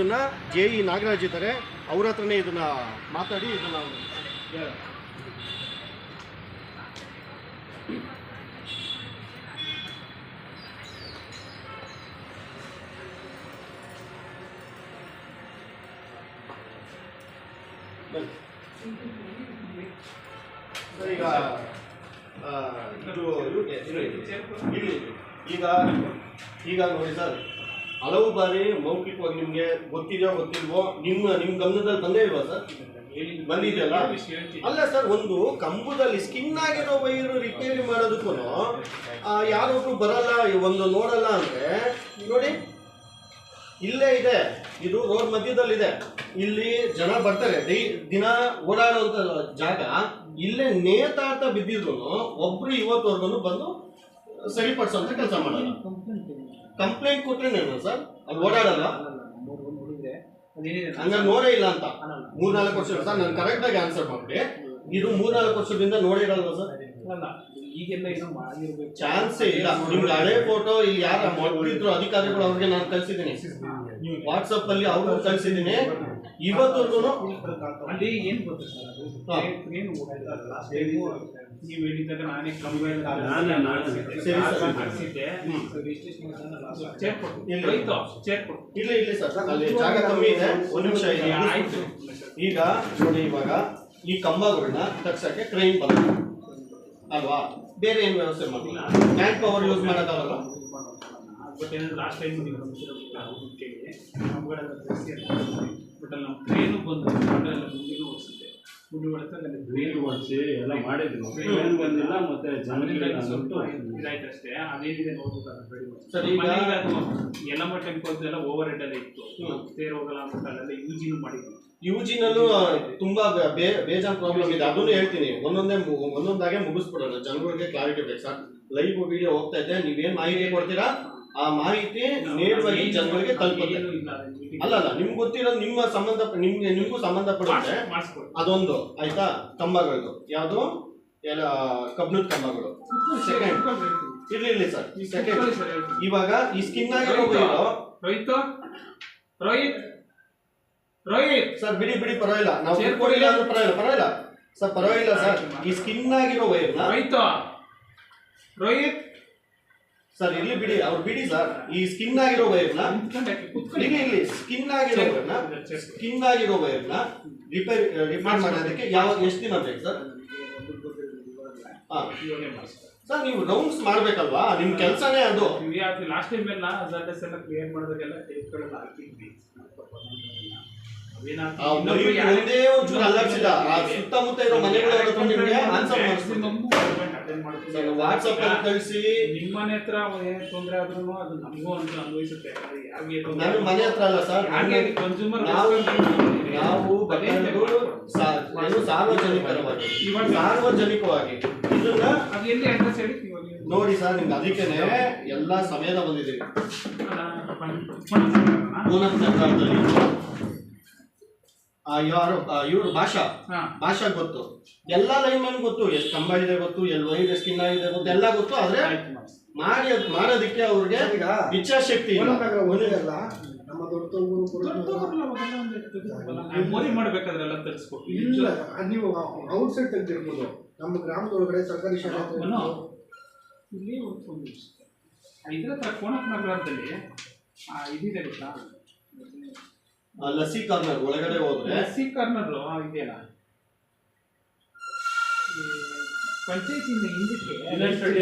ಇದನ್ನ J E Nagaraj ಇದ್ದಾರೆ ಅವ್ರ ಹತ್ರನೇ ಇದನ್ನ ಮಾತಾಡಿ ಇದನ್ನ. ಈಗ ಇದು. ಈಗ ಈಗ ನೋಡಿ ಸರ್ ಹಲವು ಬಾರಿ ಮೌಖಿಕವಾಗಿ ನಿಮಗೆ ಗೊತ್ತಿದೆಯೋ ಗೊತ್ತಿಲ್ವೋ, ನಿಮ್ಮ ನಿಮ್ಮ ಗಮನದಲ್ಲಿ ಬಂದೇ ಇಲ್ವಾ ಸರ್? ಬಂದಿದೆಯಲ್ಲ? ಅಲ್ಲ ಸರ್, ಒಂದು ಕಂಬದಲ್ಲಿ ಸ್ಕಿನ್ ಆಗಿರೋ ವೈರು ರಿಪೇರಿ ಮಾಡೋದಕ್ಕೂ ಯಾರೊಬ್ರು ಬರಲ್ಲ, ಒಂದು ನೋಡಲ್ಲ ಅಂದ್ರೆ, ನೋಡಿ, ಇಲ್ಲೇ ಇದೆ. ಇದು ರೋಡ್ ಮಧ್ಯದಲ್ಲಿದೆ. ಇಲ್ಲಿ ಜನ ಬರ್ತಾರೆ. ಡೈ, ದಿನ ಓಡಾಡುವಂತ ಜಾಗ, ಇಲ್ಲೇ ನೇತಾಡ್ತಾ ಬಿದ್ದಿದ್ರು ಒಬ್ರು ಇವತ್ತವರೆಗೂ ಬಂದು ಸರಿಪಡಿಸುವಂತ ಕೆಲಸ ಮಾಡಲ್ಲ ಕಂಪ್ಲೇಂಟ್ ಕೊಟ್ರೇನೇನು ಸರ್? ಅದು ಓಡಾಡಲ್ಲ? ಹಂಗ ನೋಡೇ ಇಲ್ಲ ಅಂತ. ಮೂರ್ನಾಲ್ಕು ವರ್ಷ ಸರ್ ನಾನು ಕರೆಕ್ಟ್ ಆಗಿ ಆನ್ಸರ್ ಮಾಡಿ ಇದು ಮೂರ್ನಾಲ್ಕು ವರ್ಷದಿಂದ ನೋಡಿರಲ್ವಾ ಸರ್? ಈಗೆಲ್ಲ ಚಾನ್ಸೇ ಇಲ್ಲ. ನಿಮ್ಗೆ ಹಳೆ ಫೋಟೋ ಇಲ್ಲಿ ಯಾರು ಮಾಡಿದ್ರು ಅಧಿಕಾರಿಗಳು ಅವ್ರಿಗೆ ನಾನು ಕಳ್ಸಿದ್ದೀನಿ. ವಾಟ್ಸಪ್ ಅಲ್ಲಿ ಅವ್ರು ಕಳ್ಸಿದ್ದೀನಿ ಇವತ್ತು ಅಲ್ಲಿ ಏನ್ ಗೊತ್ತಾ ಸರ್ ಅದು. ಟ್ರೈನ್ ಲಾಸ್ಟ್ ಟೈಮು ನೀವು ಹೇಳಿದಾಗ ನಾನೇ ನಾನೇ, ನಾನೇ. ಸರಿ. ಹಾಕ್ಸಿದ್ದೆ. ಚೇರ್ ಕೊಟ್ಟು ಚೇರ್ ಕೊಟ್ಟು ಇಲ್ಲ ಇಲ್ಲ. ಸರ್. ಅಲ್ಲಿ ಜಾಗ ಕಮ್ಮಿ ಇದೆ. ಒಂದು ನಿಮಿಷ ಇದೆ ಆಯ್ತು. ಈಗ ನೋಡಿ ಇವಾಗ ಈ ಕಂಬಗಳನ್ನ ತಗ್ಸಕ್ಕೆ ಕ್ರೈನ್ ಬಂದ ಅಲ್ವಾ? ಬೇರೆ ಏನ್ ವ್ಯವಸ್ಥೆ ಮಾಡಿಲ್ಲ ಮ್ಯಾನ್ ಪವರ್ ಯೂಸ್ ಮಾಡೋಕ್ಕಾಗಲ್ಲ ಬಟ್ ಏನಂದ್ರೆ ಲಾಸ್ಟ್ ಟೈಮ್ ನೀವು ಕೇಳಿ ನಮ್ಗಳೆಲ್ಲ ಜಾಸ್ತಿ ಬಟ್ ಅಲ್ಲಿ ನಾವು ಟ್ರೈನು ಬಂದು ಎಲ್ಲ ಮುಂದಿಗೂ ಓಡಿಸಿದ್ದೆ. ಮುಂದೆ ಹೊಡೆದಾಗ ಅಲ್ಲಿ ಗ್ರೀನ್ ಓಡಿಸಿ ಎಲ್ಲ ಮಾಡಿದ್ರು. ಟ್ರೈನ್ ಬಂದಿಲ್ಲ ಮತ್ತೆ ಅದರಿಂದ ಜನಗಳಿಗೆ ಸ್ವಲ್ಪ ಸ್ವಲ್ಪ ಇದಾಯ್ತು ಅಷ್ಟೇ. ಅದೇನಿದೆ ನೋಡ್ಬೇಕಾದ್ರೆ ಬೇಡಿ ಸರ್, ಈಗ- ಯಲಮ ಟೆಂಪಲ್ಸ್ ಎಲ್ಲ ಓವರ್ ಹೆಡ್ ಅಲ್ಲಿ ಇತ್ತು. ಸೇರ್ ತೇರ್ ಹೋಗಲ್ಲ ಅಂತ ಅಲ್ಲೆಲ್ಲ ಯೂಜಿನೂ ಮಾಡಿದ್ರು. ಯುಜಿನಲ್ಲೂ ತುಂಬಾ ಬೇಜಾನ್ ಪ್ರಾಬ್ಲಮ್ ಇದೆ ಅದನ್ನು ಹೇಳ್ತೀನಿ. ಒಂದೊಂದೇ ಒಂದೊಂದಾಗೆ ಮುಗಿಸ್ಬಿಡೋಣ. ಜನಗಳಿಗೆ ಕ್ಲಾರಿಟಿ ಬೇಕು ಸರ್. ಲೈವ್ ವಿಡಿಯೋ ಹೋಗ್ತಾ ಇದೆ. ನೀವೇನು ಮಾಹಿತಿ ಕೊಡ್ತೀರಾ? ಆ ಮಾಹಿತಿ ನೇರವಾಗಿ ಜನಗಳಿಗೆ ತಲುಪುತ್ತೆ. ಅಲ್ಲ ಅಲ್ಲ ನಿಮ್ಗೆ ಗೊತ್ತಿರೋದು ನಿಮ್ಮ ಸಂಬಂಧ ನಿಮ್ಗೆ ನಿಮಗೂ ಸಂಬಂಧಪಡುತ್ತೆ. ಅದೊಂದು ಆಯ್ತಾ? ಕಂಬಗಳದು ಯಾವುದು? ಎಲ್ಲ ಕಬ್ಬಿಣದ ಕಂಬಗಳು. ಸೆಕೆಂಡ್ ಇರ್ಲಿಲ್ಲ ಇರ್ಲಿ ಸರ್. ಸೆಕೆಂಡ್ ಇವಾಗ ಈ ಸ್ಕಿನ್ ಆಗಿರೋ ರೋಹಿತ್ ರೋಹಿತ್ ರೋಹಿತ್. ಸರ್ ಬಿಡಿ ಬಿಡಿ ಪರವಾಗಿಲ್ಲ. ನಾವು ಸೇರ್ಕೊಡಿಲ್ಲ ಅಂದ್ರೆ ಪರವಾಗಿಲ್ಲ ಪರವಾಗಿಲ್ಲ. ಸರ್ ಪರವಾಗಿಲ್ಲ ಸರ್. ಈ ಸ್ಕಿನ್ ಆಗಿರೋ ವೈರ್ ರೋಹಿತ್ ರೋಹಿತ್ ಸರ್ ಇಲ್ಲಿ ಬಿಡಿ, ಅವ್ರು ಬಿಡಿ ಸರ್ ಈ ಸ್ಕಿನ್ ಆಗಿರೋ ವೈರ್ನ. ಇಲ್ಲಿ ಇಲ್ಲಿ ಸ್ಕಿನ್ ಆಗಿರೋ ವೈರ್ನ ಸ್ಕಿನ್ ಆಗಿರೋ ವೈರ್ನ ರಿಪೇರ್ ರಿಪೇರ್ ಮಾಡೋದಕ್ಕೆ ಯಾವಾಗ ಎಷ್ಟು ದಿನ ಬೇಕು ಸರ್. ಸರ್, ನೀವು ರೌಂಡ್ಸ್ ಮಾಡ್ಬೇಕಲ್ವಾ ನಿಮ್ ಕೆಲಸನೇ ಅದು ಲಾಸ್ಟ್ ಟೈಮ್ ಎಲ್ಲ ಕ್ಲಿಯರ್ ಮಾಡೋದಕ್ಕೆಲ್ಲ ಟೇಪ್ಗಳೆಲ್ಲ ಹಾಕಿದ್ವಿ ಅವೇನಾಗ್ತದೆ? ಆ ಇನ್ನೊಬ್ರು ವೈರ್ ಯಾರೇ- ಒಂದೇ ಒಂಚೂರು ಅಲ್ಲಾಡ್ಸಿಲ್ಲ ಆ ಸುತ್ತಮುತ್ತ ಇರೋ ಮನೆಗಳ ಹತ್ರ ನಿಮ್ಗೆ ಆನ್ಸರ್ ಮಾಡಿಸ್ತೀನಿ ವಾಟ್ಸಪ್ ಅಲ್ಲಿ ಕಳಿಸಿ. ನಿಮ್ಮ ಮನೆ ಹತ್ರ ಏನೇ ತೊಂದರೆ ಆದ್ರೂ ಅದು ನಮಗೂ ಅಂತ ಅನ್ವಯಿಸುತ್ತೆ. ನಾನು ಮನೆ ಹತ್ರ ಅಲ್ಲ ಸರ್ ಹಾಗೆ ಕನ್ಸ್ಯೂಮರ್ ನಾವು ನಾವು ಏನು ಸಾರ್ವಜನಿಕರವಾಗಿ ಸಾರ್ವಜನಿಕವಾಗಿ. ಇದನ್ನ ಅದು ಎಲ್ಲಿ ಅಡ್ರೆಸ್ ಹೇಳಿ? ನೋಡಿ ಸರ್ ನಿಮ್ಗೆ ಅದಕ್ಕೆ ಎಲ್ಲಾ ಸಮಯದ ಬಂದಿದ್ದೀವಿ. ಪುನಃ ಸರ್ಕಾರದಲ್ಲಿ ಯಾರು? ಇವರು ಭಾಷಾ. ಭಾಷಾ ಗೊತ್ತು. ಎಲ್ಲಾ ಲೈನ್ ಮ್ಯಾನ್ ಗೊತ್ತು. ಎಷ್ಟು ಕಂಬ ಇದೆ ಗೊತ್ತು ಎಲ್ಲಿ ವೈರ್ ಸ್ಕಿನ್ ಇದೆ ಗೊತ್ತು ಎಲ್ಲ ಗೊತ್ತು. ಆದ್ರೆ ಮಾಡಿ. ಮಾಡೋದಕ್ಕೆ ಅವ್ರಿಗೆ ಈಗ ಇಚ್ಛಾಶಕ್ತಿ ಒಂದೇಲ್ಲ ನಮ್ಮ ದೊಡ್ಡ ಎತ್ತುತ್ತವಲ್ಲ. ಮಾಡ್ಬೇಕಾದ್ರೆ ಎಲ್ಲ ತರಿಸ್ಕೊಟ್ಟು ಇಲ್ಲ ನೀವು ಔಟ್ ಸೈಡ್ ತೆಗ್ದಿರ್ಬೋದು. ನಮ್ಮ ಗ್ರಾಮದ ಒಳಗಡೆ ಸರ್ಕಾರಿ ಶಾಲೆ ಇಲ್ಲಿ ಒಂದು ಇದ್ರ ಹತ್ರ ಕೋಣಪ್ಪ ನಗರದಲ್ಲಿ ಇದಿದೆ ಗೊತ್ತಾ? ಲಸಿ ಕಾರ್ನರ್ ಒಳಗಡೆ ಹೋದ್ರೆ ಸಿ ಕಾರ್ನರ್ ಇದೆಯಲ್ಲ? ಪಂಚಾಯತಿಯಿಂದ ಹಿಂದಕ್ಕೆ